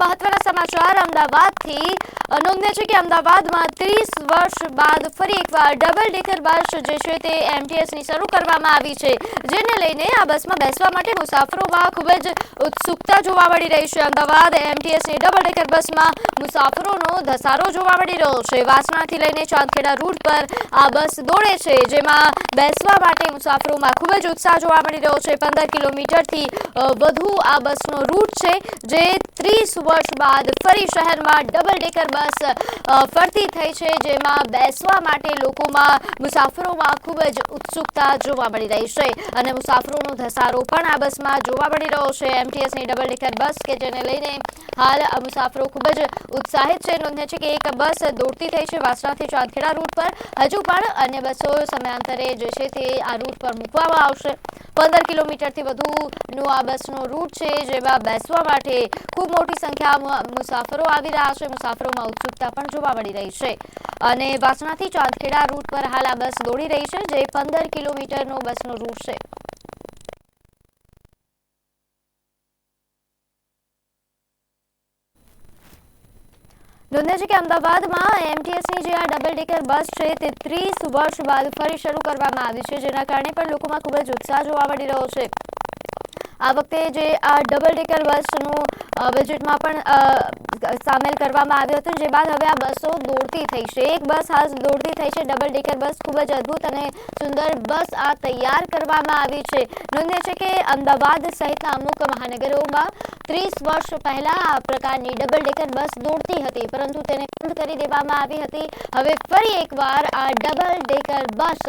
મહત્વના સમાચાર અમદાવાદથી નોંધે છે કે અમદાવાદમાં ત્રીસ વર્ષ બાદ ફરી એકવાર ડબલ ડેકર બસ જે છે તે એમટીએસની શરૂ કરવામાં આવી છે. જેને લઈને આ બસમાં બેસવા માટે મુસાફરોમાં ખૂબ જ ઉત્સુકતા જોવા મળી રહી છે. અમદાવાદ એમટીએસની ડબલ ડેકર બસમાં મુસાફરોનો ધસારો જોવા મળી રહ્યો છે. વાસણાથી લઈને ચાંદખેડા રૂટ પર આ બસ દોડે છે, જેમાં બેસવા માટે મુસાફરોમાં ખૂબ જ ઉત્સાહ જોવા મળી રહ્યો છે. પંદર કિલોમીટરથી વધુ આ બસનો રૂટ છે, જે ત્રીસ વર્ષ બાદ ફરી શહેરમાં ડબલ ડેકર બસ ફરતી થઈ છે, જેમાં બેસવા માટે લોકોમાં મુસાફરોમાં ખૂબ જ ઉત્સુકતા જોવા મળી રહી છે. અને મુસાફરોનો ધસારો પણ આ બસમાં જોવા મળી રહ્યો છે. એમટીએસની ડબલ ડેકર બસ કે જેને લઈને હાલ આ મુસાફરો ખૂબ જ ઉત્સાહિત છે. નોંધે છે કે એક બસ દોડતી થઈ છે વાસણાથી ચાંદખેડા રૂટ પર. હજુ પણ અન્ય બસો સમયાંતરે જે છે તે આ રૂટ પર મૂકવામાં આવશે. પંદર કિલોમીટરથી વધુનો આ બસનો રૂટ છે, જેમાં બેસવા માટે ખૂબ મોટી સંખ્યામાં મુસાફરો આવી રહ્યા છે, મુસાફરોમાં ઉત્સુકતા પણ જોવા મળી રહી છે. અને વાસણાથી ચાંદખેડા રૂટ પર હાલ આ બસ દોડી રહી છે, જે પંદર કિલોમીટરનો બસનો રૂટ છે. નોંધે છે કે અમદાવાદમાં એમટીએસની જે આ ડબલ ડેકર બસ છે તે ત્રીસ વર્ષ બાદ ફરી શરૂ કરવામાં આવી છે, જેના કારણે પણ લોકોમાં ખૂબ જ ઉત્સાહ જોવા મળી રહ્યો છે. આ વખતે જે આ ડબલ ડેકર બસનું બજેટમાં પણ સામેલ કરવામાં આવ્યું હતું, જે બાદ હવે આ બસો દોડતી થઈ છે. એક બસ હાલ દોડતી થઈ છે. ડબલ ડેકર બસ ખૂબ જ અદ્ભુત અને સુંદર બસ આ તૈયાર કરવામાં આવી છે. નોંધ્ય છે કે અમદાવાદ સહિતના અમુક મહાનગરોમાં ત્રીસ વર્ષ પહેલા આ પ્રકારની ડબલ ડેકર બસ દોડતી હતી, પરંતુ તેને બંધ કરી દેવામાં આવી હતી. હવે ફરી એકવાર આ ડબલ ડેકર બસ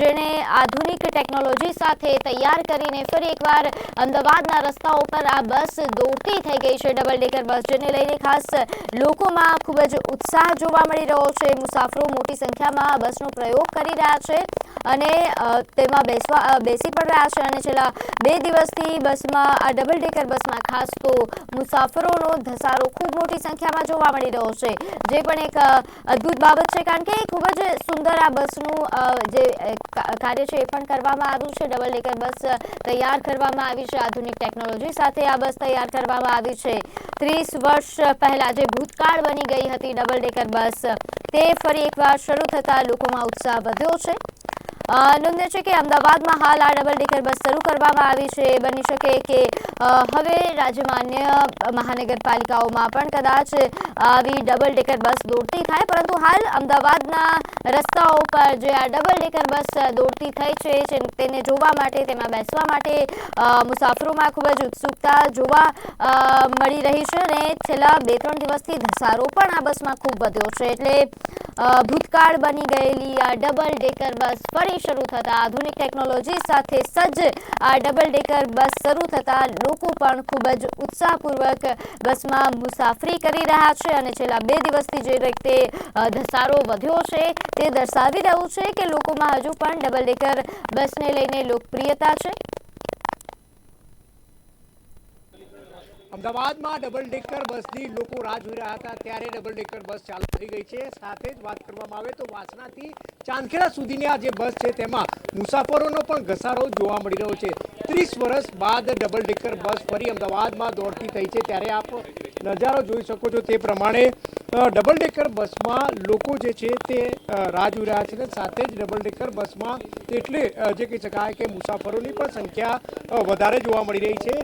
જેને આધુનિક ટેકનોલોજી સાથે તૈયાર કરીને ફરી એકવાર અમદાવાદના રસ્તાઓ પર આ બસ દોડતી થઈ ગઈ છે. ડબલ ડેકર બસ જેને લઈને ખાસ લોકોમાં ખૂબ જ ઉત્સાહ જોવા મળી રહ્યો છે. મુસાફરો મોટી સંખ્યામાં બસનો પ્રયોગ કરી રહ્યા છે. અને તેમાં બેસવા બેસી પણ રહ્યા છે અને છેલ્લા બે દિવસથી બસમાં, આ ડબલ ડેકર બસમાં ખાસ તો મુસાફરોનો ધસારો ખૂબ મોટી સંખ્યામાં જોવા મળી રહ્યો છે. જે પણ એક અદ્ભુત બાબત છે કારણ કે ખૂબ જ સુંદર આ બસનું જે કાર્ય છે એ પણ કરવામાં આવ્યું છે. ડબલ ડેકર બસ તૈયાર કરવામાં આવી છે. આધુનિક ટેકનોલોજી સાથે આ બસ તૈયાર કરવામાં આવી છે. ત્રીસ વર્ષ પહેલા જે ભૂતકાળ બની ગઈ હતી ડબલ ડેકર બસ, તે ફરી એકવાર શરૂ થતાં લોકોમાં ઉત્સાહ વધ્યો છે. અ, નોંધ્ય છે કે અમદાવાદમાં હાલ આ ડબલ ડેકર બસ શરૂ કરવામાં આવી છે. બની શકે કે હવે રાજ્યમાં અન્ય મહાનગરપાલિકાઓમાં પણ કદાચ આવી ડબલ ડેકર બસ દોડતી થાય. પરંતુ હાલ અમદાવાદના રસ્તાઓ પર જે આ ડબલ ડેકર બસ દોડતી થઈ છે તેને જોવા માટે તેમાં બેસવા માટે મુસાફરોમાં ખૂબ જ ઉત્સુકતા જોવા મળી રહી છે અને છેલ્લા બે ત્રણ દિવસથી ધસારો પણ આ બસમાં ખૂબ વધ્યો છે. એટલે ભૂતકાળ બની ગયેલી આ ડબલ ડેકર બસ ફરી શરૂ થતાં આધુનિક ટેકનોલોજી સાથે સજ્જ આ ડબલ ડેકર બસ શરૂ થતાં લોકો પણ ખૂબ જ ઉત્સાહપૂર્વક બસમાં મુસાફરી કરી રહ્યા છે અને છેલ્લા બે દિવસથી જે રીતે ધસારો વધ્યો છે તે દર્શાવી રહ્યું છે કે લોકોમાં હજુ પણ ડબલ ડેકર બસને લઈને લોકપ્રિયતા છે. અમદાવાદમાં ડબલ ડેકર બસની લોકો રાહ જોઈ રહ્યા હતા. ત્યારે ડબલ ડેકર બસ ચાલુ થઈ ગઈ છે. સાથે જ વાત કરવામાં આવે તો વાસણાથી ચાંદખેડા સુધીની આ જે બસ છે, તેમાં મુસાફરોનો પણ ઘસારો જોવા મળી રહ્યો છે. ત્રીસ વર્ષ બાદ ડબલ ડેકર બસ ફરી અમદાવાદમાં દોડતી થઈ છે. ત્યારે આપ નજારો જોઈ શકો છો તે પ્રમાણે ડબલ ડેકર બસમાં લોકો જે છે તે રાહ જોઈ રહ્યા છે સાથે જ ડબલ ડેકર બસમાં એટલે જે કહી શકાય કે મુસાફરોની પણ સંખ્યા વધારે જોવા મળી રહી છે.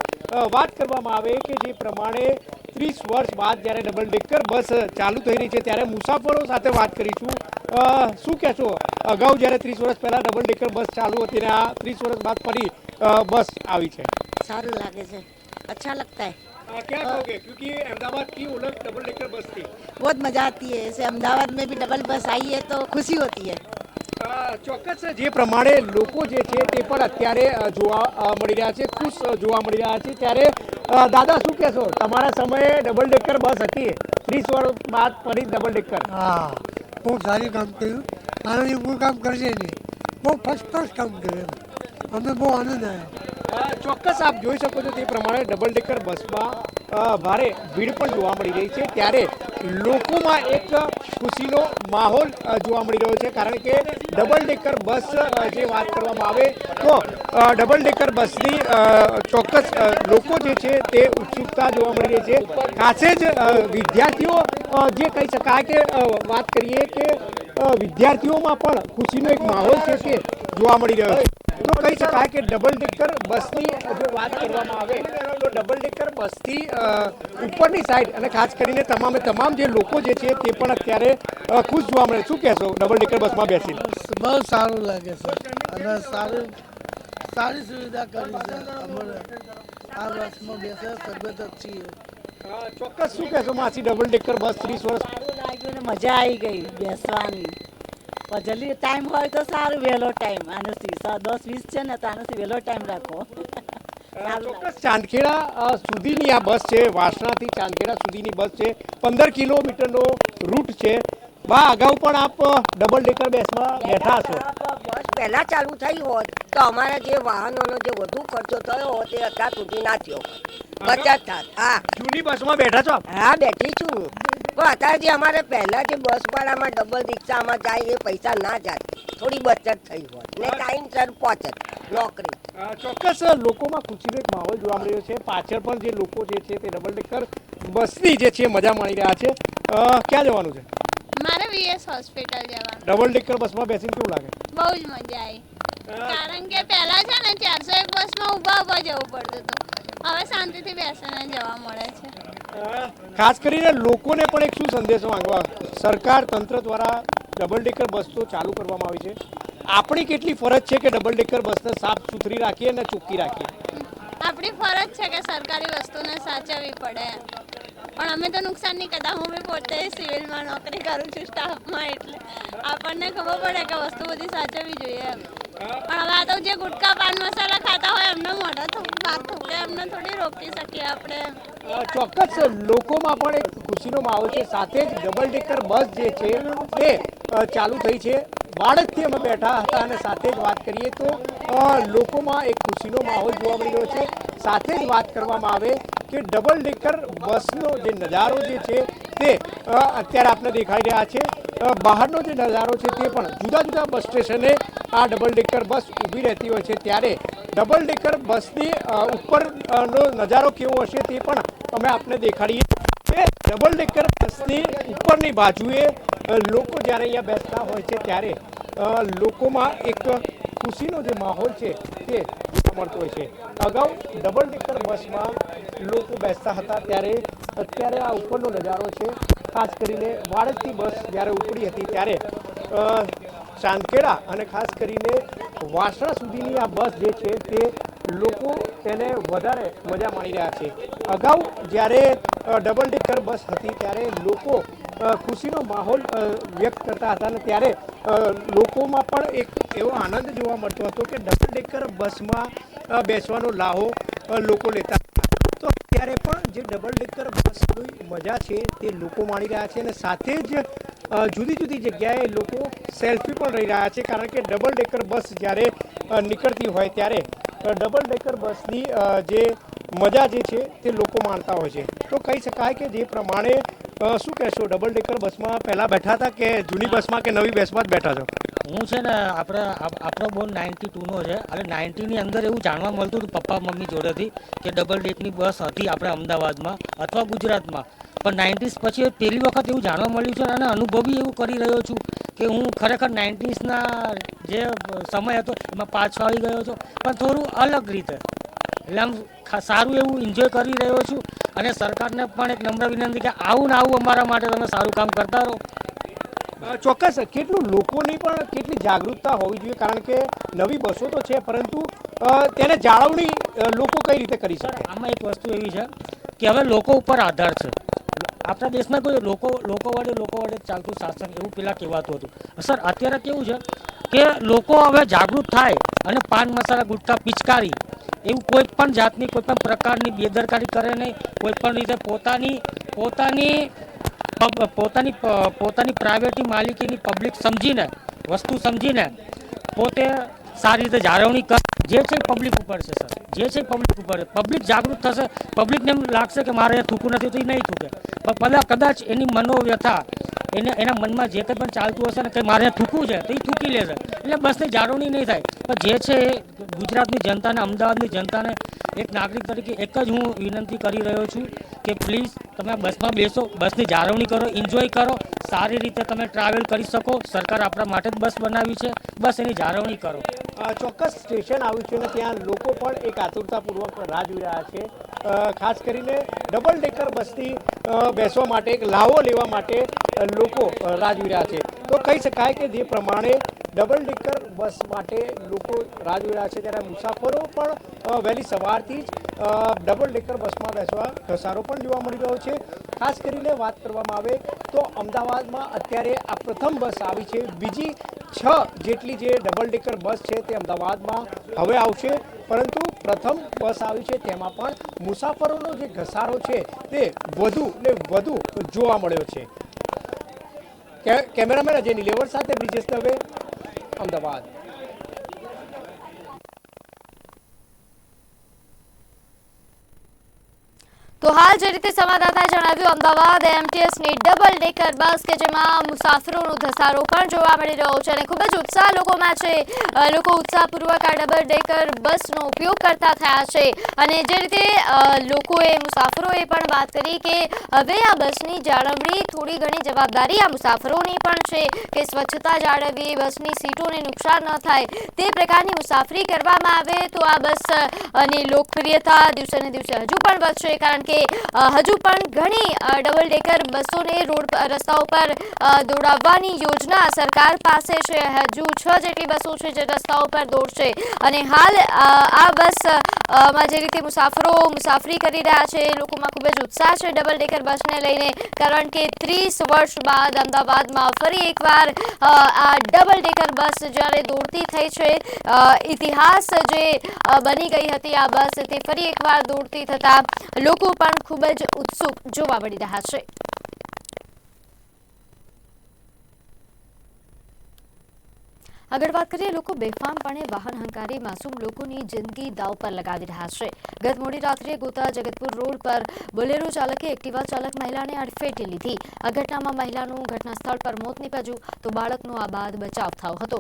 વાત કરવામાં આવે કે જે પ્રમાણે ત્રીસ વર્ષ બાદ જ્યારે ડબલ ડેકર બસ ચાલુ થઈ રહી છે ત્યારે મુસાફરો સાથે વાત કરીશું. શું કહેશો? અગાઉ જ્યારે ત્રીસ વર્ષ પહેલાં ડબલ ડેકર બસ ચાલુ હતી ને આ ત્રીસ વર્ષ બાદ ફરી બસ આવી છે. સારું લાગે છે. अच्छा लगता है અ, क्या कहोगे क्योंकि अहमदाबाद की ओळख डबल डेकर बस थी बहुत मजा आती है ऐसे अहमदाबाद में भी डबल बस आई है तो खुशी होती है અ, ચોક્કસ જે પ્રમાણે લોકો જે છે તે પણ અત્યારે અ, જોવા અ, મળી રહ્યા છે ખુશ અ, જોવા મળી રહ્યા છે ત્યારે અ, દાદા શું કહેશો તમારા સમયે ડબલ ડેકર બસ હતી ત્રીસ વર્ષ બાદ ફરી ડબલ ડેકર હા બહુ સારું કામ કર્યું આનાથી કોઈ કામ કરશે નહીં બહુ ફર્સ્ટ ક્લાસ કામ કર્યું એમ. અમને બહુ આનંદ આવ્યો અ, ચોક્કસ આપ જોઈ શકો છો તે પ્રમાણે ડબલ ડેકર બસમાં ભારે ભીડ પણ જોવા મળી રહી છે. ત્યારે લોકોમાં એક ખુશીનો માહોલ જોવા મળી રહ્યો છે. કારણ કે ડબલ ડેકર બસ જે વાત કરવામાં આવે, તો ડબલ ડેકર બસની ચોક્કસ લોકો જે છે તે ઉત્સુકતા જોવા મળી રહી છે. ખાસે જ વિદ્યાર્થીઓ જે કહી શકાય કે વાત કરીએ કે વિદ્યાર્થીઓમાં પણ ખુશીનો એક માહોલ છે તે જોવા મળી રહ્યો છે. તો કહી શકાય કે ડબલ ડેકર બસની જો વાત કરવામાં આવે તો ડબલ ડેકર બસથી ઉપરની સાઈડ અને ખાસ કરીને તમામે તમામ જે લોકો જે છે તે પણ અત્યારે ખુશ જોવા મળે. શું કહેશો ડબલ ડેકર બસમાં બેસીને? બહુ સારું લાગે છે. અને સારું સારી સુવિધા કરી છે. અમારે આ બસમાં બેસે તબિયત અચ્છી ચોક્કસ શું કહેશો માસી ડબલ ડેકર બસ ત્રીસ વર્ષ? સારું લાગ્યું મજા આવી ગઈ બેસવાની. પણ જલ્દી ટાઈમ હોય તો સારું વહેલો ટાઈમ આનાથી દસ વીસ છે ને તો આનાથી વહેલો ટાઈમ રાખો. ચોક્કસ ચાંદખેડા સુધીની આ બસ છે વાસણાથી ચાંદખેડા સુધીની બસ છે. પંદર કિલોમીટરનો રૂટ છે. બા અગાઉ પણ આપ ડબલ ડેકર બેસમાં બેઠા છો બસ પહેલા ચાલુ થઈ હોત તો અમારા જે વાહનોનો જે વધુ ખર્ચો થયો હોત એ અત્યાર સુધી ના થયો. બચત થાત. હા. જૂની બસમાં બેઠા છો હા બેઠી છું. પણ અત્યારે જે અમારે પહેલા જે બસ ભાડામાં ડબલ રિક્ષામાં જાય એ પૈસા ના જાય. થોડી બચત થઈ હોત ને ટાઈમસર પહોંચત નોકરી. ચોક્કસ લોકોમાં ખુશીનો એક માહોલ જોવા મળ્યો છે. પાછળ પણ જે લોકો જે છે તે ડબલ ડેકર બસની જે છે મજા માણી રહ્યા છે. ક્યાં જવાનું છે? મારે વીએસ હોસ્પિટલ જવાનું. ડબલ ડેકર બસમાં બેસીને કેવું લાગે? બહુ જ મજા આવી. કારણ કે પહેલા છે ને ચારસો એક બસમાં ઊભા ઊભા જવું પડતું હતું. હવે શાંતિથી બેસીને જવા મળે છે. ખાસ કરીને લોકોને પણ એક શું સંદેશો માંગવા? સરકાર તંત્ર દ્વારા ડબલ ડેકર બસ તો ચાલુ કરવામાં આવી છે. આપણી કેટલી ફરજ છે કે ડબલ ડેકર બસને સાફ સુથરી રાખીએ અને ચોખ્ખી રાખીએ? આપણી ફરજ છે કે સરકારી વસ્તુને સાચવવી પડે. પણ અમે તો નુકસાન નહીં કરતા હું બી પોતે સિવિલમાં નોકરી કરું છું સ્ટાફમાં એટલે આપણને ખબર પડે કે વસ્તુ બધી સાચવવી જોઈએ એમ. પણ હવે આ તો જે ગુટકા પાન મસાલા ખાતા હોય, એમને મોઢા ભાત થૂકે એમને થોડી રોકી શકીએ આપણે. ચોક્કસ લોકોમાં પણ એક ખુશીનો માહોલ છે. સાથે જ ડબલ ડેકર બસ જે છે તે ચાલુ થઈ છે. બાળકથી અમે બેઠા હતા અને સાથે જ વાત કરીએ તો લોકોમાં એક ખુશીનો માહોલ જોવા મળી રહ્યો છે. સાથે જ વાત કરવામાં આવે કે ડબલ ડેકર બસનો જે નજારો જે છે, તે અત્યારે આપણે દેખાઈ રહ્યા છે. બહારનો જે નજારો છે તે પણ જુદા જુદા બસ સ્ટેશને આ ડબલ ડેકર બસ ઊભી રહેતી હોય છે. ત્યારે ડબલ ડેકર બસની ઉપરનો નજારો કેવો હશે તે પણ અમે આપને દેખાડીએ. કે ડબલ ડેકર બસની ઉપરની બાજુએ લોકો જ્યારે અહીંયા બેસતા હોય છે ત્યારે લોકોમાં એક ખુશીનો જે માહોલ છે તે મળતો હોય છે. અગાઉ ડબલ ડેકર બસમાં લોકો બેસતા હતા, ત્યારે અત્યારે આ ઉપરનો નજારો છે ખાસ કરીને વાડજથી બસ જ્યારે ઉપડી હતી ત્યારે ચાંદખેડા અને ખાસ કરીને વાસણા સુધીની આ બસ જે છે તે લોકો તેને વધારે મજા માણી રહ્યા છે. અગાઉ જ્યારે ડબલ ડેકર બસ હતી ત્યારે લોકો ખુશીનો માહોલ વ્યક્ત કરતા હતા અને ત્યારે લોકોમાં પણ એક એવો આનંદ જોવા મળતો હતો કે ડબલ ડેકર બસમાં બેસવાનો લાહો લોકો લેતા અત્યારે પણ જે ડબલ ડેકર બસની મજા છે તે લોકો માણી રહ્યા છે અને સાથે જ જુદી જુદી જગ્યાએ લોકો સેલ્ફી પણ રહી રહ્યા છે કારણ કે ડબલ ડેકર બસ જ્યારે નીકળતી હોય ત્યારે ડબલ ડેકર બસની જે મજા જે છે તે લોકો માણતા હોય છે. તો કહી શકાય કે જે પ્રમાણે શું કહેશો? ડબલ ડેકર બસમાં પહેલાં બેઠા હતા કે જૂની બસમાં કે નવી બસમાં જ બેઠા છો? હું છે ને આપણે આપ- આપણો બોન નાઇન્ટી ટુનો છે. અને નાઇન્ટીની અંદર એવું જાણવા મળતું હતું પપ્પા મમ્મી જોડેથી કે ડબલ ડેકની બસ હતી આપણે અમદાવાદમાં અથવા ગુજરાતમાં. પણ નાઇન્ટીસ પછી પહેલી વખત એવું જાણવા મળ્યું છે અને અનુભવ એવું કરી રહ્યો છું કે હું ખરેખર નાઇન્ટીસના જે સમય હતો એમાં પાછો આવી ગયો છું. પણ થોડું અલગ રીતે. એટલે આમ સારું એવું એન્જોય કરી રહ્યો છું અને સરકારને પણ એક નમ્ર વિનંતી કે આવું ને આવું અમારા માટે તમે સારું કામ કરતા રહો. ચોક્કસ. કેટલું લોકોની પણ કેટલી જાગૃતતા હોવી જોઈએ, કારણ કે નવી બસો તો છે, પરંતુ તેને જાળવણી લોકો કઈ રીતે કરી શકે? આમાં એક વસ્તુ એવી છે કે હવે લોકો ઉપર આધાર છે. આપણા દેશમાં કોઈ લોકો લોકો વડે લોકો વડે ચાલતું શાસન એવું પેલા કહેવાતું હતું. સર, અત્યારે કેવું છે કે લોકો હવે જાગૃત થાય અને પાન મસાલા ગુટકા પિચકારી એવું કોઈ પણ જાતની કોઈ પણ પ્રકારની બેદરકારી કરે નહીં. કોઈ પણ રીતે પોતાની પોતાની પોતાની પોતાની પ્રાઇવેટની માલિકીની પબ્લિક સમજીને, વસ્તુ સમજીને પોતે સારી રીતે જાળવણી કરે જે છે પબ્લિક ઉપર છે સર જે છે પબ્લિક ઉપર પબ્લિક જાગૃત થશે. પબ્લિકને એમ લાગશે કે મારે થૂકવું નથી, તો એ નહીં થૂકે. પણ પહેલાં કદાચ એની મનોવ્યથા એને એના મનમાં જે કંઈ પણ ચાલતું હશે ને કે મારે થૂકવું છે, તો એ થૂકી લેશે. એટલે બસની જાળવણી નહીં થાય. પણ જે છે એ ગુજરાતની જનતાને, અમદાવાદની જનતાને એક નાગરિક તરીકે એક જ હું વિનંતી કરી રહ્યો છું કે પ્લીઝ તમે બસમાં બેસો, બસની જાળવણી કરો એન્જોય કરો. સારી રીતે તમે ટ્રાવેલ કરી શકો. સરકાર આપણા માટે જ બસ બનાવી છે. બસ એની જાળવણી કરો. ચોક્કસ સ્ટેશન આવ્યું છે અને ત્યાં લોકો પણ એક આતુરતાપૂર્વક રાહ જોઈ રહ્યા છે. ખાસ કરીને ડબલ ડેકર બસથી બેસવા માટે, એક લાવો લેવા માટે લોકો રાહ જોઈ રહ્યા છે. તો કહી શકાય કે જે પ્રમાણે ડબલ ડેકર બસ માટે લોકો રાહ જોઈ રહ્યા છે. ત્યારે મુસાફરો પણ વહેલી સવારથી જ ડબલ ડેકર બસમાં બેસવા ઘસારો પણ જોવા મળી રહ્યો છે. ખાસ કરીને વાત કરવામાં આવે તો અમદાવાદમાં અત્યારે આ પ્રથમ બસ આવી છે. બીજી છ જેટલી જે ડબલ ડેકર બસ છે તે અમદાવાદમાં હવે આવશે. પરંતુ પ્રથમ બસ આવી છે તેમાં પણ મુસાફરોનો જે ઘસારો છે તે વધુ ને વધુ જોવા મળ્યો છે. કેમેરામેન અજય નિલેવર સાથે બ્રિજેશ દવે, અમદાવાદ. તો હાલ જે રીતે સંવાદદાતાએ જણાવ્યું, અમદાવાદ એમટીએસની ડબલ ડેકર બસ કે જેમાં મુસાફરોનો ધસારો પણ જોવા મળી રહ્યો છે અને ખૂબ જ ઉત્સાહ લોકોમાં છે. લોકો ઉત્સાહપૂર્વક આ ડબલ ડેકર બસનો ઉપયોગ કરતા થયા છે. અને જે રીતે લોકોએ, મુસાફરોએ પણ વાત કરી કે હવે આ બસની જાળવણી થોડી ઘણી જવાબદારી આ મુસાફરોની પણ છે કે સ્વચ્છતા જાળવવી બસની સીટોને નુકસાન ન થાય, તે પ્રકારની મુસાફરી કરવામાં આવે તો આ બસ અને લોકપ્રિયતા દિવસે ને દિવસે હજુ પણ વધશે કારણ કે હજુ પણ ઘણી ડબલ ડેકર બસોને રોડ રસ્તાઓ પર દોડાવવાની યોજના સરકાર પાસે છે. હજુ છ જેટલી બસો છે જે રસ્તાઓ પર દોડશે. અને હાલ આ બસ માં જે રીતે મુસાફરો મુસાફરી કરી રહ્યા છે લોકોમાં ખૂબ જ ઉત્સાહ છે. ડબલ ડેકર બસને લઈને કારણ કે ત્રીસ વર્ષ બાદ અમદાવાદમાં ફરી એકવાર આ ડબલ ડેકર બસ જ્યારે દોડતી થઈ છે ઇતિહાસ જે બની ગઈ હતી આ બસ તે ફરી એકવાર દોડતી થતાં લોકો પણ ખૂબ જ ઉત્સુક જોવા મળી રહ્યા છે. આગળ વાત કરીએ, લોકો બેફામપણે વાહન હંકારી માસૂમ લોકોની જિંદગી દાવ પર લગાવી રહ્યા છે. ગત મોડી રાત્રે ગોતા જગતપુર રોડ પર બોલેરો ચાલકે એક્ટિવા ચાલક મહિલાને અડફેટે લીધી. આ ઘટનામાં મહિલાનું ઘટના સ્થળ પર મોત નીપજ્યું તો બાળકનો આ બાદ બચાવ થયો હતો.